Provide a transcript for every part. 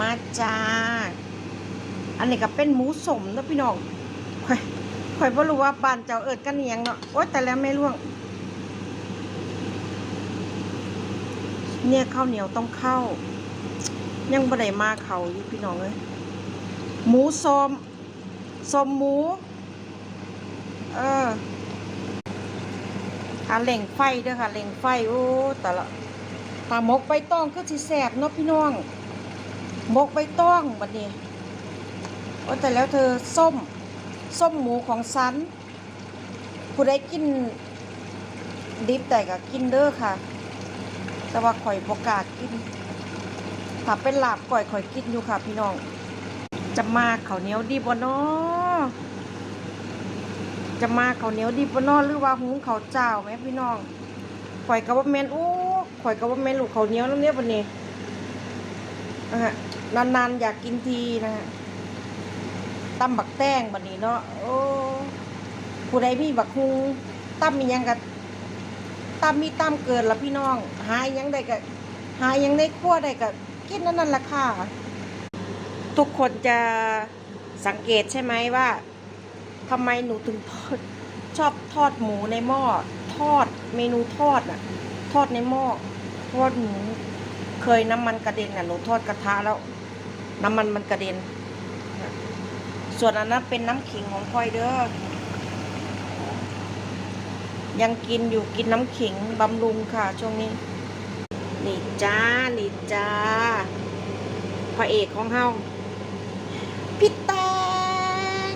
มาจ้า อันนี้ก็เป็นหมูสมนะพี่น้องข่อยข่อยบ่รู้ว่าบ้านเจ้าเอิดกันอิหยังเนาะ โอ๊ยแต่แล้วไม่ร่วง เนี่ยข้าวเหนียวต้องเข้า ยังบ่ได้มาเขาอยู่พี่น้องเอ้ยหมูสมสมหมู เอออ่าเล่งไฟเด้อค่ะเล่งไฟ โอ้แต่ละตามกใบตองก็สิแสบเนาะพี่น้อง มกใบตองบัดนี้โอ้แต่แล้วเธอส้ม ส้มหมูของซันผู้ใดกิน ดิบแต่ก็กินเด้อค่ะ แต่ว่าข่อยบกล้ากินถ้าเป็นลาบก่อยข่อยกินอยู่ค่ะ พี่น้อง จะมาข้าวเหนียวดีบ่เนาะจะมาข้าวเหนียวดีบ่นาะหรือว่าหุงข้าวเจ้าไหมพี่น้องข่อยก็บ่แมนโอ้ข่อยก็บ่แมนลูกข้าวเหนียวแล้วเนี่ยบัดนี้นะฮะ นานๆ อยากกินทีนะฮะตำบักแตงบัดนี้เนาะโอ้ผู้ใดมีบักฮุงตำมียังก็ตำมีตำเกินละพี่น้อง หาหยังได้ก็หาหยังในครัวได้ก็กินนั่นนั่นละค่ะ ทุกคนจะสังเกตใช่ไหมว่าทำไมหนูถึงทอดชอบทอดหมูในหม้อทอดเมนูทอดน่ะ ทอดในหม้อทอดหมูเคยน้ำมันกระเด็นน่ะหนูทอดกระทะแล้ว น้ำมันมันกระเด็น ส่วนอันนั้นเป็นน้ำขิงของพลอยเด้อ ยังกินอยู่กินน้ำขิงบำรุงค่ะ ช่วงนี้ นี่จ้า นี่จ้า พระเอกของเฮาพี่แตง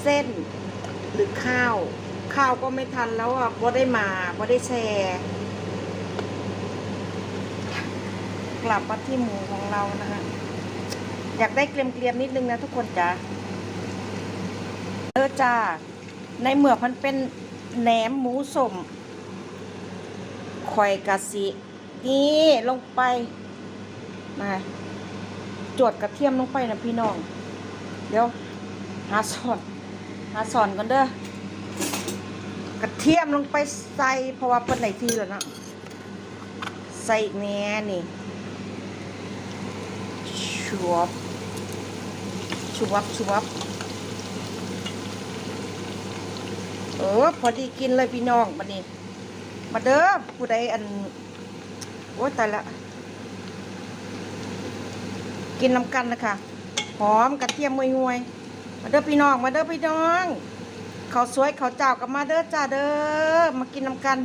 เส้นหรือข้าว ข้าวก็ไม่ทันแล้วอะบ่ได้มาบ่ได้แชร์ กลับมาที่หมูของเรานะฮะอยากได้เกรียมๆนิดนึงนะทุกคนจ้าเออจ้า ในเมื่อมันเป็นแหนมหมูสมข่อยกะสิ นี่ลงไปมาจวดกระเทียมลงไปนะพี่น้อง เดี๋ยว หาสอน หาสอนก่อนเด้อ กระเทียมลงไปใส่เพราะว่าเป็นไหนทีแล้วเนาะใส่อีกแน่นี่ชวบชวบชวบเออพอดีกินเลยพี่น้องบัดนี้มาเด้อผู้ใดอันโอ้ตายละกินน้ำกันนะคะหอมกระเทียมงวยๆมาเด้อพี่น้อง มาเด้อพี่น้อง เขาสวยเขาเจ้ากับมาเด้อจ้าเด้อมากินน้ำกัน